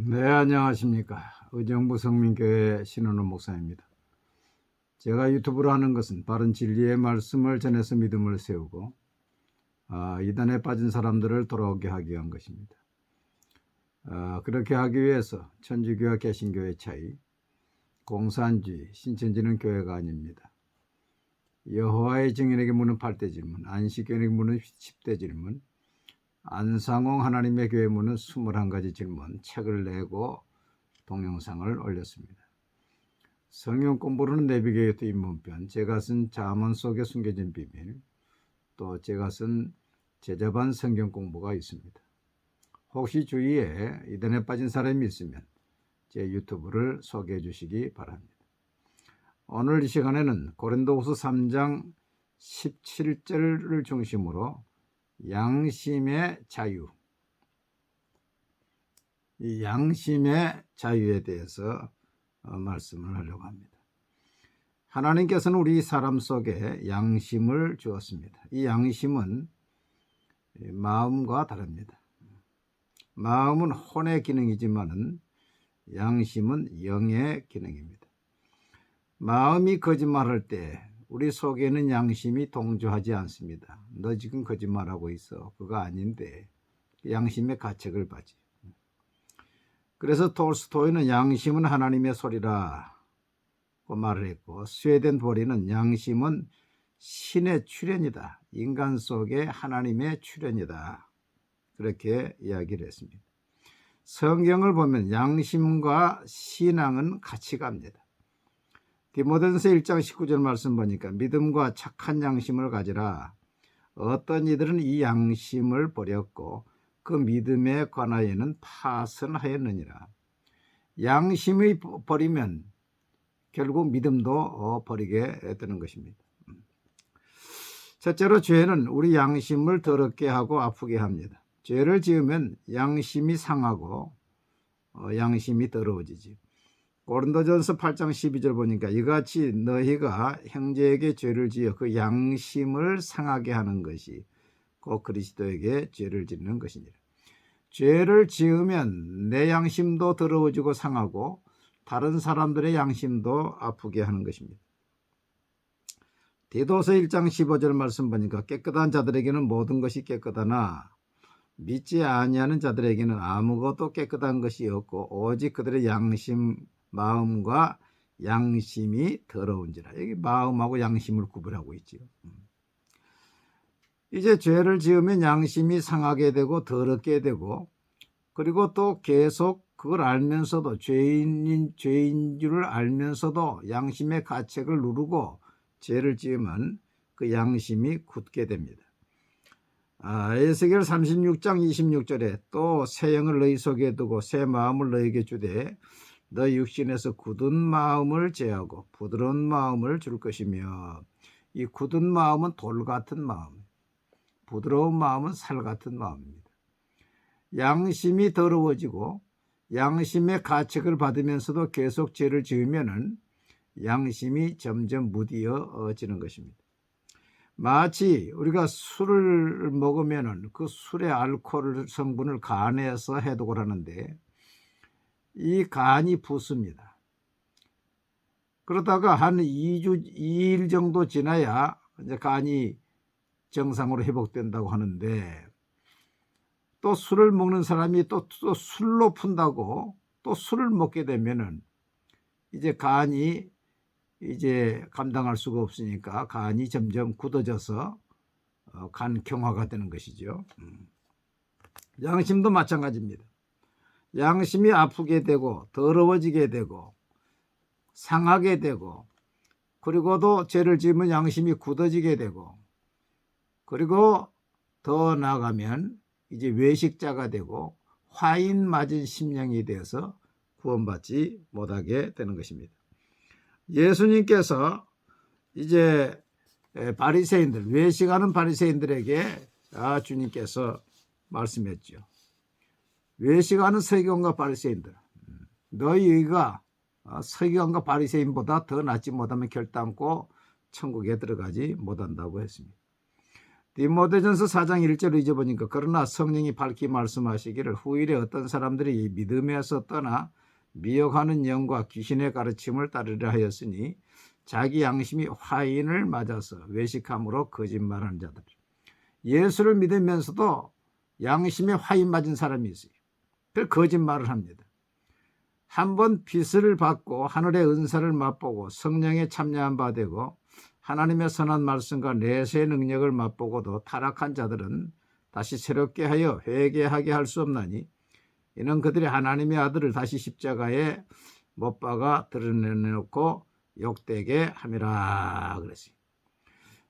네, 안녕하십니까. 의정부 성민교회 신원호 목사입니다. 제가 유튜브로 하는 것은 바른 진리의 말씀을 전해서 믿음을 세우고 아, 이단에 빠진 사람들을 돌아오게 하기 위한 것입니다. 아, 그렇게 하기 위해서 천주교와 개신교의 차이, 공산주의, 신천지는 교회가 아닙니다. 여호와의 증인에게 묻는 8대 질문, 안식교에게 묻는 10대 질문, 안상홍 하나님의 교회 문은 21가지 질문 책을 내고 동영상을 올렸습니다. 성경 공부로는 내비게이터 또 입문편, 제가 쓴 자문 속에 숨겨진 비밀, 또 제가 쓴 제자반 성경 공부가 있습니다. 혹시 주위에 이단에 빠진 사람이 있으면 제 유튜브를 소개해 주시기 바랍니다. 오늘 이 시간에는 고린도후서 3장 17절을 중심으로 양심의 자유. 이 양심의 자유에 대해서 어, 말씀을 하려고 합니다. 하나님께서는 우리 사람 속에 양심을 주었습니다. 이 양심은 마음과 다릅니다. 마음은 혼의 기능이지만은 양심은 영의 기능입니다. 마음이 거짓말할 때 우리 속에는 양심이 동조하지 않습니다. 너 지금 거짓말하고 있어. 그거 아닌데 양심의 가책을 받지. 그래서 톨스토이는 양심은 하나님의 소리라 고 말을 했고 스웨덴 보리는 양심은 신의 출현이다. 인간 속에 하나님의 출현이다. 그렇게 이야기를 했습니다. 성경을 보면 양심과 신앙은 같이 갑니다. 디모데전서 1장 19절 말씀 보니까 믿음과 착한 양심을 가지라. 어떤 이들은 이 양심을 버렸고 그 믿음에 관하여는 파선하였느니라. 양심이 버리면 결국 믿음도 어, 버리게 되는 것입니다. 첫째로 죄는 우리 양심을 더럽게 하고 아프게 합니다. 죄를 지으면 양심이 상하고 어, 양심이 더러워지지. 고린도전서 8장 12절 보니까 이같이 너희가 형제에게 죄를 지어 그 양심을 상하게 하는 것이 곧 그리스도에게 죄를 짓는 것이니라. 죄를 지으면 내 양심도 더러워지고 상하고 다른 사람들의 양심도 아프게 하는 것입니다. 디도서 1장 15절 말씀 보니까 깨끗한 자들에게는 모든 것이 깨끗하나 믿지 아니하는 자들에게는 아무것도 깨끗한 것이 없고 오직 그들의 양심 마음과 양심이 더러운지라. 여기 마음하고 양심을 구분하고 있지요. 음. 이제 죄를 지으면 양심이 상하게 되고 더럽게 되고 그리고 또 계속 그걸 알면서도 죄인인 죄인 줄을 알면서도 양심의 가책을 누르고 죄를 지으면 그 양심이 굳게 됩니다. 아, 에스겔 36장 26절에 또 새 영을 너희 속에 두고 새 마음을 너희에게 주되 너 육신에서 굳은 마음을 제하고 부드러운 마음을 줄 것이며 이 굳은 마음은 돌 같은 마음, 부드러운 마음은 살 같은 마음입니다. 양심이 더러워지고 양심의 가책을 받으면서도 계속 죄를 지으면은 양심이 점점 무디어지는 것입니다. 마치 우리가 술을 먹으면은 그 술의 알코올 성분을 간에서 해독을 하는데 이 간이 붓습니다. 그러다가 한 2주, 2일 정도 지나야 이제 간이 정상으로 회복된다고 하는데 또 술을 먹는 사람이 또, 또 술로 푼다고 또 술을 먹게 되면은 이제 간이 이제 감당할 수가 없으니까 간이 점점 굳어져서 어, 간경화가 되는 것이죠. 음. 양심도 마찬가지입니다. 양심이 아프게 되고 더러워지게 되고 상하게 되고 그리고도 죄를 지으면 양심이 굳어지게 되고 그리고 더 나아가면 이제 외식자가 되고 화인 맞은 심령이 되어서 구원받지 못하게 되는 것입니다. 예수님께서 이제 바리새인들 외식하는 바리새인들에게 아 주님께서 말씀했죠. 외식하는 서기관과 바리새인들 너희가 어, 서기관과 바리새인보다 더 낫지 못하면 결단코 천국에 들어가지 못한다고 했습니다. 디모데전서 4장 1절을 잊어보니까 그러나 성령이 밝히 말씀하시기를 후일에 어떤 사람들이 믿음에서 떠나 미혹하는 영과 귀신의 가르침을 따르려 하였으니 자기 양심이 화인을 맞아서 외식함으로 거짓말하는 자들. 예수를 믿으면서도 양심에 화인 맞은 사람이 있어요. 그 거짓말을 합니다. 한번 빛을 받고 하늘의 은사를 맛보고 성령에 참여한 바 되고 하나님의 선한 말씀과 내세의 능력을 맛보고도 타락한 자들은 다시 새롭게 하여 회개하게 할 수 없나니 이는 그들이 하나님의 아들을 다시 십자가에 못 박아 드러내놓고 욕되게 함이라 그랬어요.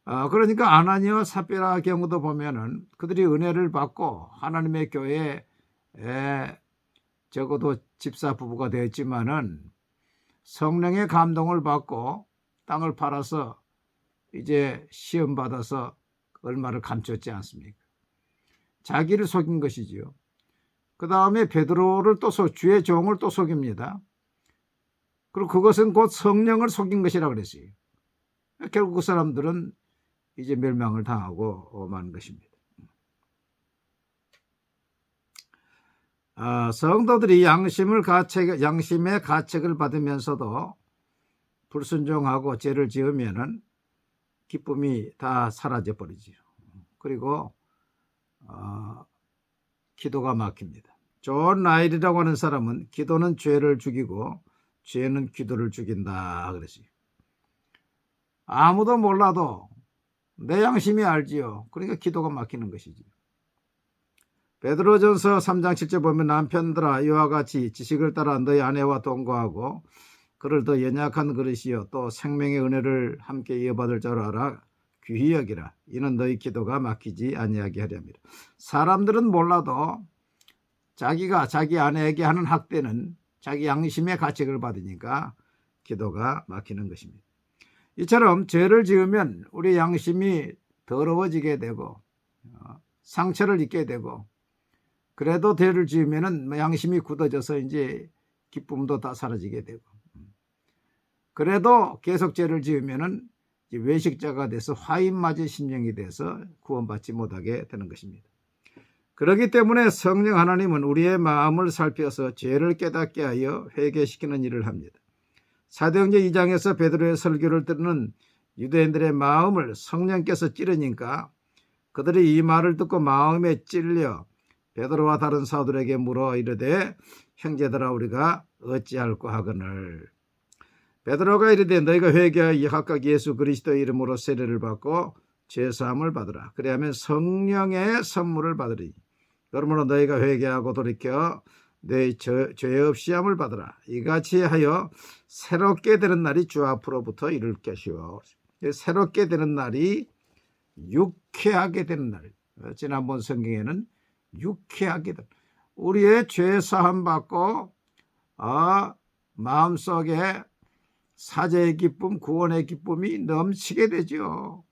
아, 그러니까 아나니와 사피라 경우도 보면은 그들이 은혜를 받고 하나님의 교회에 적어도 집사 부부가 되었지만은 성령의 감동을 받고 땅을 팔아서 이제 시험 받아서 얼마를 감췄지 않습니까? 자기를 속인 것이지요. 그 다음에 베드로를 또 속, 주의 종을 또 속입니다. 그리고 그것은 곧 성령을 속인 것이라 그랬어요. 결국 그 사람들은 이제 멸망을 당하고 만 것입니다. 아, 성도들이 양심을 가책, 양심의 가책을 받으면서도 불순종하고 죄를 지으면은 기쁨이 다 사라져 버리지요. 그리고 어, 기도가 막힙니다. 존 라일이라고 하는 사람은 기도는 죄를 죽이고 죄는 기도를 죽인다 그랬어요. 아무도 몰라도 내 양심이 알지요. 그러니까 기도가 막히는 것이지. 베드로전서 3장 7절 보면 남편들아 이와 같이 지식을 따라 너희 아내와 동거하고 그를 더 연약한 그릇이요 또 생명의 은혜를 함께 이어받을 줄 알아 귀히 여기라 이는 너희 기도가 막히지 아니하게 하렵니다. 사람들은 몰라도 자기가 자기 아내에게 하는 학대는 자기 양심의 가책을 받으니까 기도가 막히는 것입니다. 이처럼 죄를 지으면 우리 양심이 더러워지게 되고 어, 상처를 입게 되고 그래도 죄를 지으면은 양심이 굳어져서 이제 기쁨도 다 사라지게 되고 그래도 계속 죄를 지으면은 외식자가 돼서 화인 맞은 심령이 돼서 구원받지 못하게 되는 것입니다. 그렇기 때문에 성령 하나님은 우리의 마음을 살펴서 죄를 깨닫게 하여 회개시키는 일을 합니다. 사도행전 2장에서 베드로의 설교를 듣는 유대인들의 마음을 성령께서 찌르니까 그들이 이 말을 듣고 마음에 찔려 베드로와 다른 사도들에게 물어 이르되 형제들아 우리가 어찌할까 하거늘? 베드로가 이르되 너희가 회개하여 각각 예수 그리스도 이름으로 세례를 받고 죄 사함을 받으라. 그리하면 성령의 선물을 받으리. 그러므로 너희가 회개하고 돌이켜 내죄 없이 함을 받으라. 이같이 하여 새롭게 되는 날이 주 앞으로부터 이룰 것이요. 새롭게 되는 날이 유쾌하게 되는 날. 지난번 성경에는 유쾌하게 되 우리의 죄 사함 받고 아 마음속에 사제의 기쁨, 구원의 기쁨이 넘치게 되죠.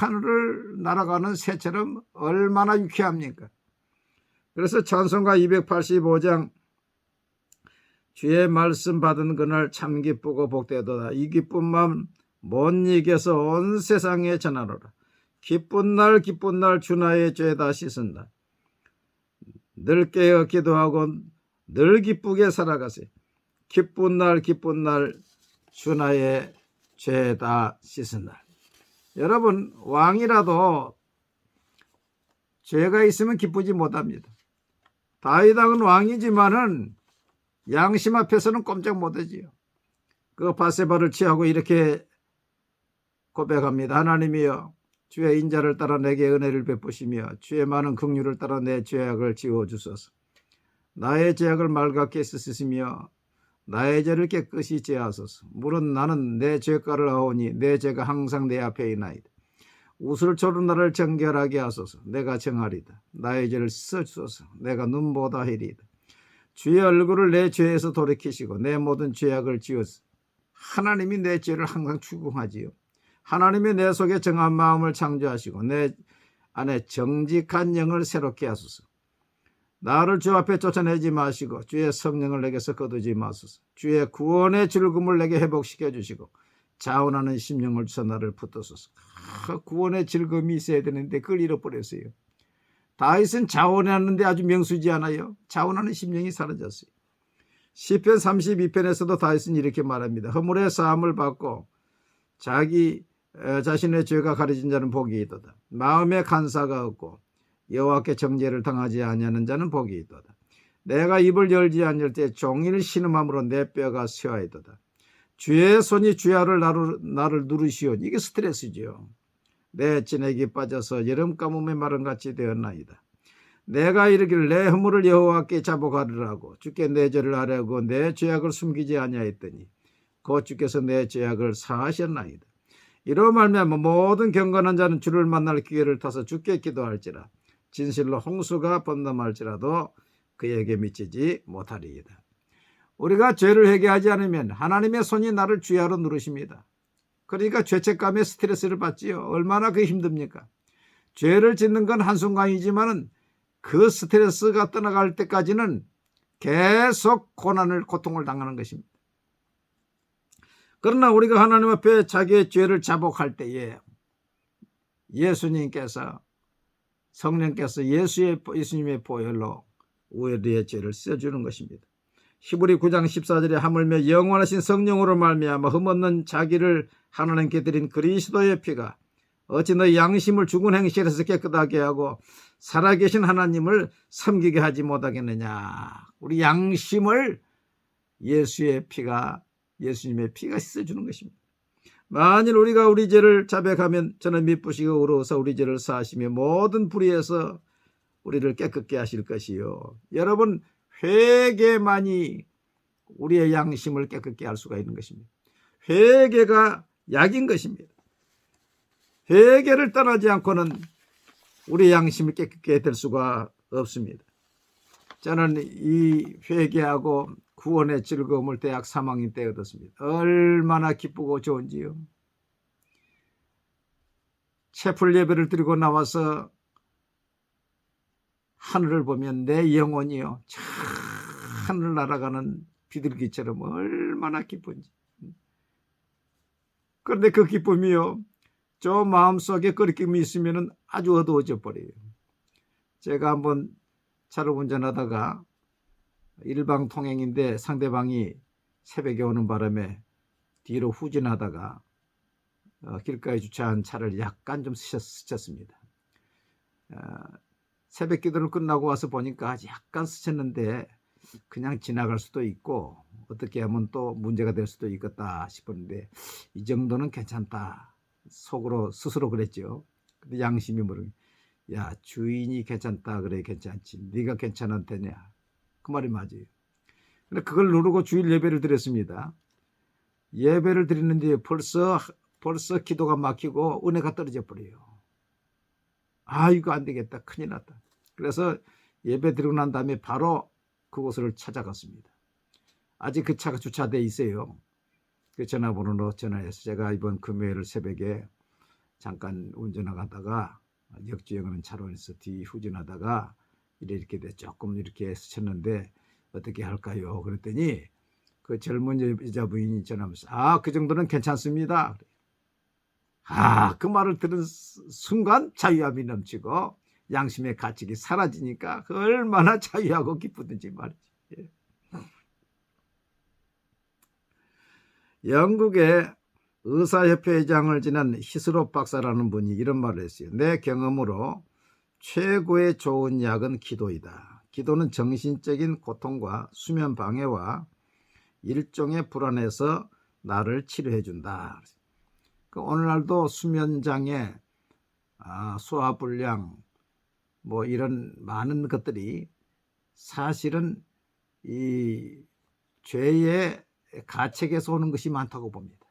하늘을 날아가는 새처럼 얼마나 유쾌합니까? 그래서 찬송가 285장 주의 말씀 받은 그날 참 기쁘고 복되도다. 이 마음 못 이겨서 온 세상에 전하노라. 기쁜 날 기쁜 날 주 나의 죄다 씻은다. 늘 깨어 기도하고 늘 기쁘게 살아가세. 기쁜 날 기쁜 날 주나의 죄다 씻은 날. 여러분 왕이라도 죄가 있으면 기쁘지 못합니다. 다윗왕은 왕이지만은 양심 앞에서는 꼼짝 못하지요. 그 바세바를 취하고 이렇게 고백합니다. 하나님이여 주의 인자를 따라 내게 은혜를 베푸시며 주의 많은 긍휼을 따라 내 죄악을 지워 주소서. 나의 죄악을 말갛게 쓰시며 나의 죄를 깨끗이 제하소서. 물은 나는 내 죄가를 하오니 내 죄가 항상 내 앞에 있나이다. 우슬초로 나를 정결하게 하소서. 내가 정하리다. 나의 죄를 씻어주소서. 내가 눈보다 해리이다. 주의 얼굴을 내 죄에서 돌이키시고 내 모든 죄악을 지어서 하나님이 내 죄를 항상 추궁하지요. 하나님이 내 속에 정한 마음을 창조하시고 내 안에 정직한 영을 새롭게 하소서. 나를 주 앞에 쫓아내지 마시고 주의 성령을 내게서 거두지 마소서. 주의 구원의 즐거움을 내게 회복시켜 주시고 자원하는 심령을 주사 나를 붙들소서. 아, 구원의 즐거움이 있어야 되는데 그걸 잃어버렸어요. 다윗은 자원하는데 아주 명수지 않아요. 자원하는 심령이 사라졌어요. 시편 32편에서도 다윗은 이렇게 말합니다. 허물의 사함을 받고 자기 어, 자신의 죄가 가려진 자는 복이 있도다. 마음에 간사가 없고 여호와께 정죄를 당하지 아니하는 자는 복이 있도다. 내가 입을 열지 않을 때 종일 신음함으로 내 뼈가 쇠하이도다. 주의 손이 주야를 나를, 나를 누르시오. 이게 스트레스죠. 내 진액이 빠져서 여름 가뭄에 마른 같이 되었나이다. 내가 이르기를 내 허물을 여호와께 자복하리라고 주께 내 죄를 아뢰고 내 죄악을 숨기지 아니하였더니 곧 주께서 내 죄악을 사하셨나이다. 이로 말미암아 모든 경건한 자는 주를 만날 기회를 타서 주께 기도할지라 진실로 홍수가 번담할지라도 그에게 미치지 못하리이다. 우리가 죄를 회개하지 않으면 하나님의 손이 나를 주야로 누르십니다. 그러니까 죄책감에 스트레스를 받지요. 얼마나 그 힘듭니까? 죄를 짓는 건 한순간이지만은 그 스트레스가 떠나갈 때까지는 계속 고난을 고통을 당하는 것입니다. 그러나 우리가 하나님 앞에 자기의 죄를 자복할 때에 예수님께서 성령께서 예수의 예수님의 보혈로 우리의 죄를 씻어주는 것입니다. 히브리 9장 14절에 하물며 영원하신 성령으로 말미암아 흠없는 자기를 하나님께 드린 그리스도의 피가 어찌 너희 양심을 죽은 행실에서 깨끗하게 하고 살아계신 하나님을 섬기게 하지 못하겠느냐. 우리 양심을 예수의 피가 예수님의 피가 씻어주는 것입니다. 만일 우리가 우리 죄를 자백하면 저는 미쁘시고 의로워서 우리 죄를 사하시며 모든 불의에서 우리를 깨끗게 하실 것이요. 여러분 회개만이 우리의 양심을 깨끗게 할 수가 있는 것입니다. 회개가 약인 것입니다. 회개를 떠나지 않고는 우리 양심을 깨끗게 될 수가 없습니다. 저는 이 회개하고 구원의 즐거움을 대학 3학년 때 얻었습니다. 얼마나 기쁘고 좋은지요. 채플 예배를 드리고 나와서 하늘을 보면 내 영혼이요. 참 하늘 날아가는 비둘기처럼 얼마나 기쁜지. 그런데 그 기쁨이요. 저 마음속에 끓임이 있으면 아주 어두워져 버려요. 제가 한번 차를 운전하다가 일방 통행인데 상대방이 새벽에 오는 바람에 뒤로 후진하다가 어, 길가에 주차한 차를 약간 좀 스쳤, 습니다. 어, 새벽 기도를 끝나고 와서 보니까 약간 스쳤는데 그냥 지나갈 수도 있고 어떻게 하면 또 문제가 될 수도 있겠다 싶었는데 이 정도는 괜찮다. 속으로 스스로 그랬죠. 근데 양심이 모르게 야 주인이 괜찮다 그래 괜찮지. 네가 괜찮았대냐 그 말이 맞아요. 근데 그걸 누르고 주일 예배를 드렸습니다. 예배를 드리는데 벌써 벌써 기도가 막히고 은혜가 떨어져 버려요. 아 이거 안 되겠다 큰일 났다. 그래서 예배 드리고 난 다음에 바로 그곳을 찾아갔습니다. 아직 그 차가 주차돼 있어요. 그 전화번호로 전화해서 제가 이번 금요일 새벽에 잠깐 운전하다가 역주행하는 차로 에서 뒤 후진하다가 이렇게 돼 조금 이렇게 스쳤는데 어떻게 할까요? 그랬더니 그 젊은 여자 부인이 전화하면서 아 그 정도는 괜찮습니다. 아 그 말을 들은 순간 자유함이 넘치고 양심의 가책이 사라지니까 그 얼마나 자유하고 기쁘든지 말이지. 예. 영국의 의사협회 회장을 지낸 히스롭 박사라는 분이 이런 말을 했어요. 내 경험으로 최고의 좋은 약은 기도이다. 기도는 정신적인 고통과 수면 방해와 일종의 불안에서 나를 치료해 준다. 그 오늘날도 수면 장애, 아, 소화 불량, 뭐 이런 많은 것들이 사실은 이 죄의 가책에서 오는 것이 많다고 봅니다.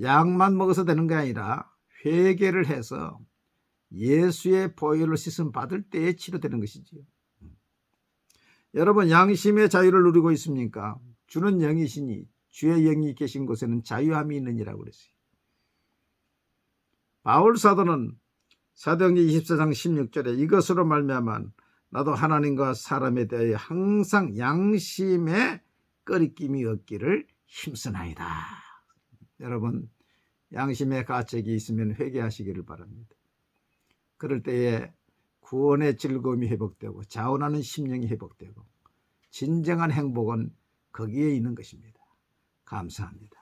약만 먹어서 되는 게 아니라 회개를 해서 예수의 보혈로 씻음 받을 때에 치료되는 것이지요. 여러분 양심의 자유를 누리고 있습니까? 주는 영이시니 주의 영이 계신 곳에는 자유함이 있느니라고 그랬어요. 바울 사도는 사도행전 24장 16절에 이것으로 말미암아 나도 하나님과 사람에 대해 항상 양심의 꺼리낌이 없기를 힘쓰나이다. 여러분 양심의 가책이 있으면 회개하시기를 바랍니다. 그럴 때에 구원의 즐거움이 회복되고 자원하는 심령이 회복되고 진정한 행복은 거기에 있는 것입니다. 감사합니다.